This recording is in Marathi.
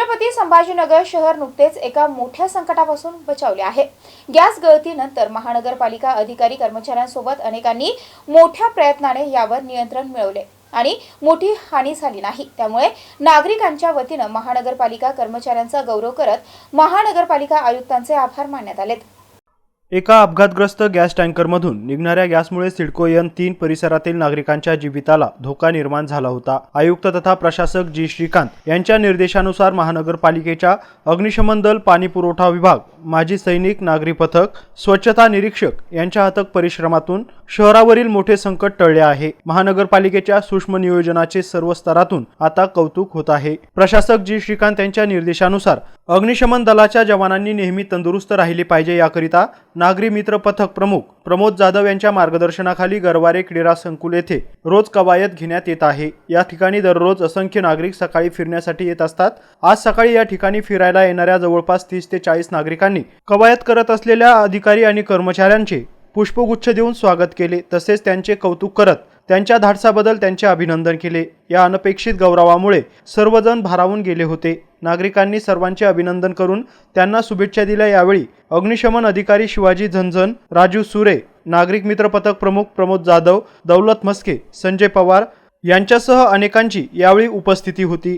छत्रपती संभाजीनगर शहर नुकतेच एका मोठ्या संकटापासून बचावले आहे. गॅस गळतीनंतर महानगरपालिका अधिकारी कर्मचाऱ्यांसोबत अनेकांनी मोठ्या प्रयत्नाने यावर नियंत्रण मिळवले आणि मोठी हानी झाली नाही. त्यामुळे नागरिकांच्या वतीनं महानगरपालिका कर्मचाऱ्यांचा गौरव करत महानगरपालिका आयुक्तांचे आभार मानण्यात आलेत. एका अपघातग्रस्त गॅस टँकरमधून निघणाऱ्या गॅसमुळे सिडको एन तीन परिसरातील नागरिकांच्या जीविताला धोका निर्माण झाला होता. आयुक्त तथा प्रशासक जी. श्रीकांत यांच्या निर्देशानुसार महानगरपालिकेच्या अग्निशमन दल पाणी पुरवठा विभाग माजी सैनिक नागरी पथक स्वच्छता निरीक्षक यांच्या हातक परिश्रमातून शहरावरील मोठे संकट टळले आहे. महानगरपालिकेच्या सूक्ष्म नियोजनाचे सर्व स्तरातून आता कौतुक होत आहे. प्रशासक जी. श्रीकांत यांच्या निर्देशानुसार अग्निशमन दलाच्या जवानांनी नेहमी तंदुरुस्त राहिले पाहिजे याकरिता नागरी मित्र पथक प्रमुख प्रमोद जाधव यांच्या मार्गदर्शनाखाली गरवारे क्रीडा संकुल येथे रोज कवायत घेण्यात येत आहे. या ठिकाणी दररोज असंख्य नागरिक सकाळी फिरण्यासाठी येत असतात. आज सकाळी या ठिकाणी फिरायला येणाऱ्या जवळपास तीस ते चाळीस नागरिकांनी कवायत करत असलेल्या अधिकारी आणि कर्मचाऱ्यांचे पुष्पगुच्छ देऊन स्वागत केले. तसेच त्यांचे कौतुक करत त्यांच्या धाडसाबद्दल त्यांचे अभिनंदन केले. या अनपेक्षित गौरवामुळे सर्वजण भारावून गेले होते. नागरिकांनी सर्वांचे अभिनंदन करून त्यांना शुभेच्छा दिल्या. यावेळी अग्निशमन अधिकारी शिवाजी झंझन राजू सुरे नागरिक मित्र पथक प्रमुख प्रमोद जाधव दौलत मस्के संजय पवार यांच्यासह अनेकांची यावेळी उपस्थिती होती.